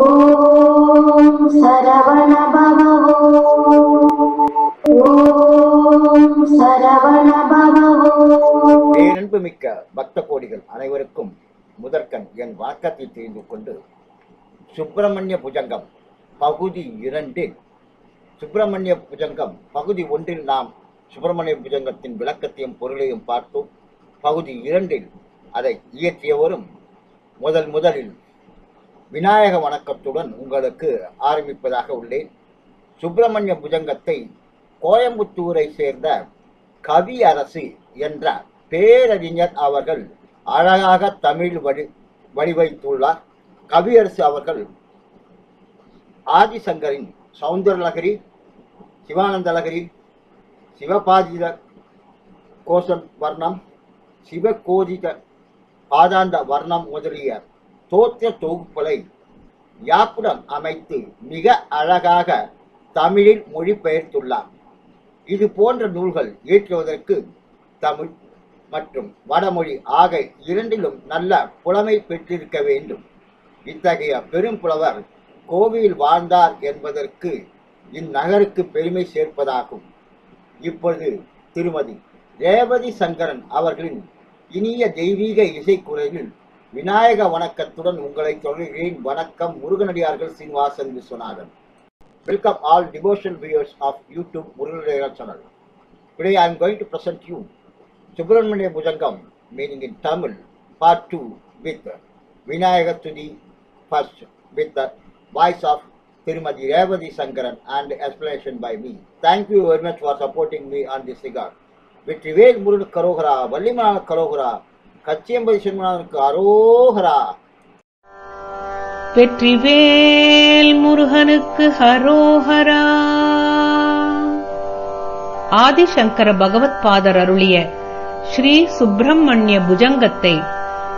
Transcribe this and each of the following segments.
ஓம் சரவண பவோ ஓம் சரவண பவோ பேரன்புமிக்க பக்த கோடிகள் அனைவருக்கும் முதற்கண் என் வணக்கத்தை தெரிந்து கொண்டு சுப்பிரமணிய புஜங்கம் பகுதி இரண்டில் சுப்பிரமணிய புஜங்கம் பகுதி ஒன்றில் நாம் சுப்பிரமணிய புஜங்கத்தின் விளக்கத்தையும் பொருளையும் பார்த்தோம். பகுதி இரண்டில் அதை இயற்றியவரும் முதல் முதலில் விநாயக வணக்கத்துடன் உங்களுக்கு ஆரம்பிப்பதாக உள்ளேன். சுப்பிரமணிய புஜங்கத்தை கோயம்புத்தூரை சேர்ந்த கவி அரசு என்ற பேரறிஞர் அவர்கள் அழகாக தமிழ் வடி வடிவைத்துள்ளார். கவியரசு அவர்கள் ஆதிசங்கரின் சவுந்தரலகரி சிவானந்தலகரி சிவபாதித கோஷன் வர்ணம் சிவகோதித பாதாந்த வர்ணம் முதலிய தோற்ற தொகுப்புகளை யாப்புடன் அமைத்து மிக அழகாக தமிழில் மொழிபெயர்த்துள்ளார். இது போன்ற நூல்கள் இயற்றுவதற்கு தமிழ் மற்றும் வடமொழி ஆக இரண்டிலும் நல்ல புலமை பெற்றிருக்க வேண்டும். இத்தகைய பெரும் புலவர் கோவையில் வாழ்ந்தார் என்பதற்கு இந்நகருக்கு பெருமை சேர்ப்பதாகும். இப்பொழுது திருமதி ரேவதி சங்கரன் அவர்களின் இனிய தெய்வீக இசைக்குறையில் விநாயக வணக்கத்துடன் உங்களை தொடர்கிறேன் வணக்கம் முருகனடியார்கள் Srinivasan Viswanathan welcome all devotion viewers of YouTube Muruganadiyar channel today I am going to present you Subramanya Bhujangam meaning in Tamil part two with Vinayaka Thuthi first with the voice of Thirumathi Revathi Sankaran and explanation by me thank you very much for supporting me on this record Vetrivel Murugan கரோகரா வள்ளிமலான கரோகரா கச்சியம்பதி சென்மனானுக்கு அரோகரா. வெற்றிவேல் முருகனுக்கு ஹரோஹரா ஆதிசங்கர பகவத் father அருளிய ஸ்ரீ சுப்பிரமணிய புஜங்கத்தை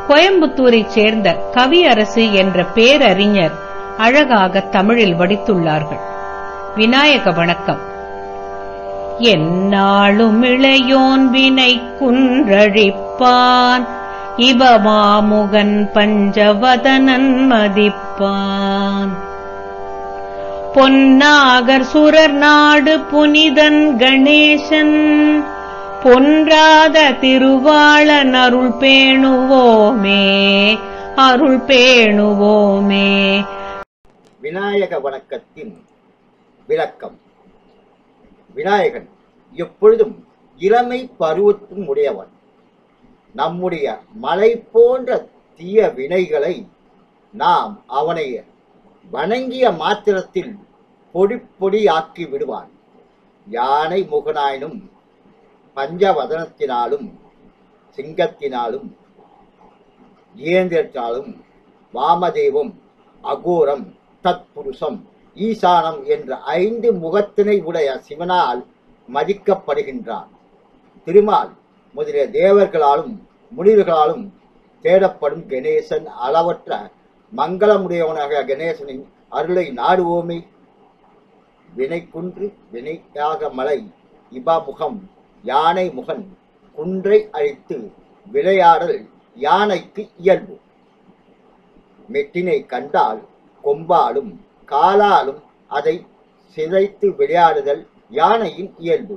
கோயம்புத்தூரைச் சேர்ந்த கவியரசு என்ற பேரறிஞர் அழகாக தமிழில் வடித்துள்ளார்கள். விநாயக வணக்கம். என்னாலும் இளையோன் வினை மதிப்பான். இவ மாமுகன் பஞ்சவதனன் மதிப்பான். பொன்னாகர் சுரர் நாடு புனிதன் கணேசன். பொன்றாத திருவாளன் அருள் பேணுவோமே அருள் பேணுவோமே. விநாயக வணக்கத்தின் விளக்கம். விநாயகன் எப்பொழுதும் இளமை பருவத்தும் உடையவன். நம்முடைய மலை போன்ற தீய வினைகளை நாம் அவனை வணங்கிய மாத்திரத்தில் பொடி பொடியாக்கி விடுவான். யானை முகனாயினும் பஞ்சவதனத்தினாலும் சிங்கத்தினாலும் இயந்திரத்தாலும் வாமதேவம் அகோரம் தத்புருஷம் ஈசானம் என்ற ஐந்து முகத்தினை உடைய சிவனால் மதிக்கப்படுகின்றான். திருமால் முதலிய தேவர்களாலும் முனிவர்களாலும் தேடப்படும் கணேசன் அளவற்ற மங்களமுடையவனாக கணேசனின் அருளை நாடுவோமே. வினைக்குன்று வினையாக மலை இபாமுகம் யானை முகன் குன்றை அழித்து விளையாடல் யானைக்கு இயல்பு. மெட்டினை கண்டால் கொம்பாலும் காலாலும் அதை சிதைத்து விளையாடுதல் யானையின் இயல்பு.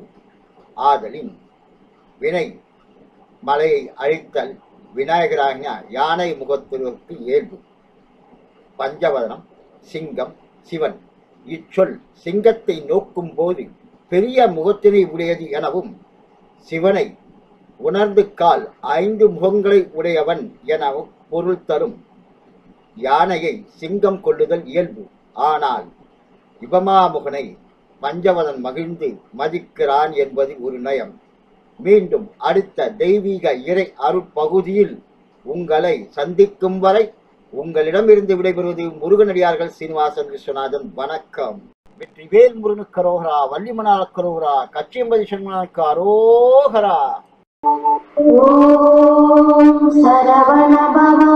ஆதலின் வினை மலையை அழித்தல் விநாயகராகிய யானை முகத்திற்கு இயல்பு பஞ்சவதனம் சிங்கம் சிவன். இச்சொல் சிங்கத்தை நோக்கும் போது பெரிய முகத்தினை உடையது எனவும் சிவனை உணர்ந்து கால் ஐந்து முகங்களை உடையவன் எனவும் பொருள் தரும். யானையை சிங்கம் கொள்ளுதல் இயல்பு. ஆனால் இபமாமுகனை பஞ்சவதன் மகிழ்ந்து மதிக்கிறான் என்பது ஒரு நயம். மீண்டும் அடுத்த தெய்வீக இறை அருட்பகுதியில் உங்களை சந்திக்கும் வரை உங்களிடமிருந்து விடைபெறுவது முருகனடியார்கள் சீனிவாசன் விஸ்வநாதன். வணக்கம். வெற்றிவேல் முருகனுக்கு அரோகரா வள்ளிமணால கரோகரா கச்சியம்பதி சண்முகனுக்கு அரோகரா. ஓம் சரவண பவோ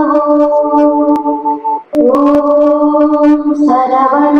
ஓம் சரவண